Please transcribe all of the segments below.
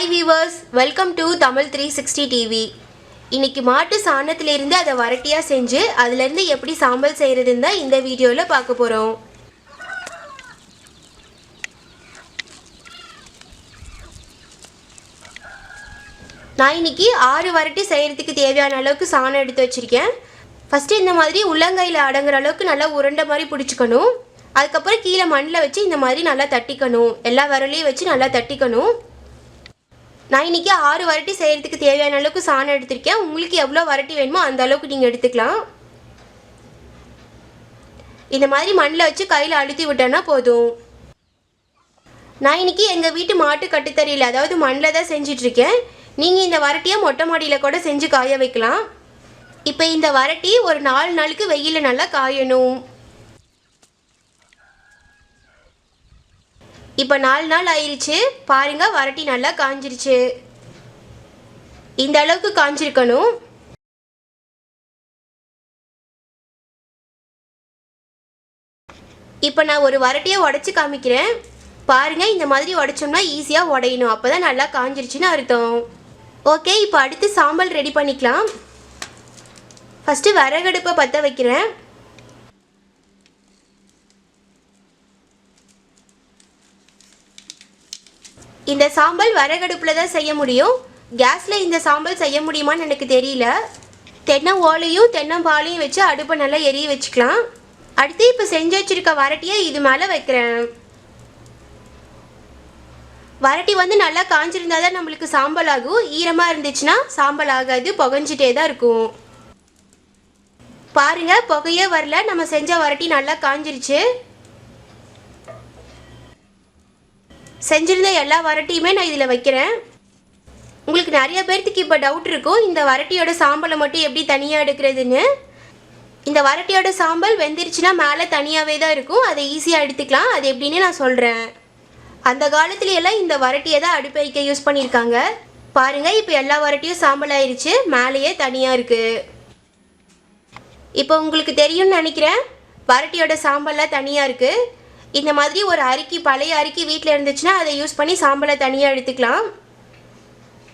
Hi viewers welcome to Tamil three sixty TV இன்றைக்கி மாட்டு சாணத்திலிருந்து அதை வரட்டியாக செஞ்சு அதுலேருந்து எப்படி சாம்பல் செய்கிறதுன்னு தான் இந்த வீடியோவில் பார்க்க போகிறோம் நான் இன்னைக்கு ஆறு வரட்டி செய்கிறதுக்கு தேவையான அளவுக்கு சாணம் எடுத்து வச்சுருக்கேன். ஃபஸ்ட்டு இந்த மாதிரி உள்ளங்கையில் அடங்குற அளவுக்கு நல்லா உருண்டை மாதிரி பிடிச்சிக்கணும். அதுக்கப்புறம் கீழே மண்ணில் வச்சு இந்த மாதிரி நல்லா தட்டிக்கணும். எல்லா விரலையும் வச்சு நல்லா தட்டிக்கணும். நான் இன்றைக்கி ஆறு வரட்டி செய்கிறதுக்கு தேவையான அளவுக்கு சாணம் எடுத்திருக்கேன். உங்களுக்கு எவ்வளோ வரட்டி வேணுமோ அந்த அளவுக்கு நீங்கள் எடுத்துக்கலாம். இந்த மாதிரி மண்ணில் வச்சு கையில் அழுத்தி விட்டோன்னா போதும். நான் இன்னைக்கு எங்கள் வீட்டு மாட்டு கட்டுத்தறியில் அதாவது மண்ணில் தான் செஞ்சிட்ருக்கேன் நீங்கள் இந்த வரட்டியை மொட்டை மாடியில் கூட செஞ்சு காய வைக்கலாம். இப்போ இந்த வரட்டி ஒரு நாலு நாளுக்கு வெயிலில் நல்லா காயணும். இப்போ நாலு நாள் ஆயிடுச்சு பாருங்க வரட்டி நல்லா காஞ்சிருச்சு. இந்த அளவுக்கு காஞ்சிருக்கணும். இப்போ நான் ஒரு வரட்டியை உடச்சி காமிக்கிறேன். பாருங்க இந்த மாதிரி உடைச்சோம்னா ஈஸியாக உடையணும். அப்போ தான் நல்லா காஞ்சிருச்சுன்னு அர்த்தம். ஓகே இப்போ அடுத்து சாம்பல் ரெடி பண்ணிக்கலாம். ஃபஸ்ட்டு விறகடுப்பை பற்ற வைக்கிறேன். இந்த சாம்பல் வரகடுப்பில் தான் செய்ய முடியும். கேஸில் இந்த சாம்பல் செய்ய முடியுமான்னு எனக்கு தெரியல. தென்னை ஓலையும் தென்னம்பாலையும் வச்சு அடுப்பை நல்லா எரிய வச்சுக்கலாம். அடுத்து இப்போ செஞ்சு வச்சுருக்க வரட்டியை இது மேலே வைக்கிறேன். வரட்டி வந்து நல்லா காஞ்சிருந்தா தான் நம்மளுக்கு சாம்பல் ஆகும். ஈரமாக இருந்துச்சுன்னா சாம்பல் ஆகாது புகஞ்சிட்டே தான் இருக்கும். பாருங்க புகையே வரல. நம்ம செஞ்ச வரட்டி நல்லா காஞ்சிருச்சு. செஞ்சிருந்த எல்லா வரட்டியுமே நான் இதில் வைக்கிறேன். உங்களுக்கு நிறைய பேர்த்துக்கு இப்போ டவுட் இருக்கும் இந்த வரட்டியோட சாம்பலை மட்டும் எப்படி தனியாக எடுக்கிறதுன்னு? இந்த வரட்டியோட சாம்பல் வெந்துருச்சுன்னா மேலே தனியாகவே தான் இருக்கும். அதை ஈஸியாக எடுத்துக்கலாம். அது எப்படின்னு நான் சொல்கிறேன் அந்த காலத்துல எல்லாம் இந்த வரட்டியை தான் அடுப்பு வைக்க யூஸ் பண்ணியிருக்காங்க. பாருங்கள் இப்போ எல்லா வரட்டியும் சாம்பல் ஆயிடுச்சு மேலேயே தனியாக இருக்குது இப்போ உங்களுக்கு தெரியும்னு நினைக்கிறேன். வரட்டியோட சாம்பல்லாம் தனியாக இருக்குது இந்த மாதிரி ஒரு அரிக்கி பழைய அரிக்கி வீட்டில் இருந்துச்சுன்னா அதை யூஸ் பண்ணி சாம்பலை தனியாக எடுத்துக்கலாம்.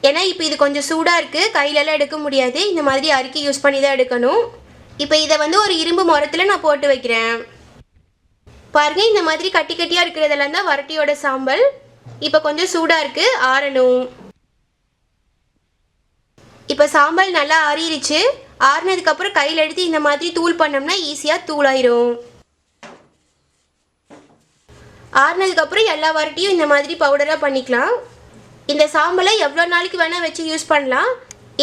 ஏன்னா இப்போ இது கொஞ்சம் சூடாக இருக்குது கையிலலாம் எடுக்க முடியாது. இந்த மாதிரி அரிக்கி யூஸ் பண்ணி தான் எடுக்கணும். இப்போ இதை வந்து ஒரு இரும்பு மரத்தில் நான் போட்டு வைக்கிறேன். பாருங்க இந்த மாதிரி கட்டி கட்டியாக இருக்கிறதெல்லாம் தான் வரட்டியோட சாம்பல். இப்போ கொஞ்சம் சூடாக இருக்குது ஆறணும். இப்போ சாம்பல் நல்லா ஆறிடுச்சு ஆறினதுக்கப்புறம் கையில் எடுத்து இந்த மாதிரி தூள் பண்ணோம்னா ஈஸியாக தூளாயிரும். ஆறுனதுக்கப்புறம் எல்லா வரட்டியும் இந்த மாதிரி பவுடராக பண்ணிக்கலாம். இந்த சாம்பலை எவ்வளோ நாளைக்கு வேணால் வச்சு யூஸ் பண்ணலாம்.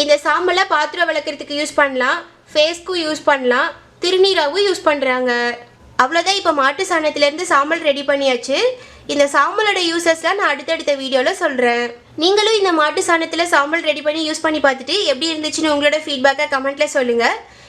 இந்த சாம்பலை பாத்திரம் விளக்கிறதுக்கு யூஸ் பண்ணலாம். ஃபேஸ்க்கும் யூஸ் பண்ணலாம். திருநீராகவும் யூஸ் பண்ணுறாங்க அவ்வளோதான் இப்போ மாட்டு சாணத்துலேருந்து சாம்பல் ரெடி பண்ணியாச்சு. இந்த சாம்பலோட யூசஸ்லாம் நான் அடுத்தடுத்த வீடியோவில் சொல்கிறேன் நீங்களும் இந்த மாட்டு சாணத்தில் சாம்பல் ரெடி பண்ணி யூஸ் பண்ணி பார்த்துட்டு எப்படி இருந்துச்சுன்னு உங்களோட ஃபீட்பேக்கை கமெண்ட்டில் சொல்லுங்கள்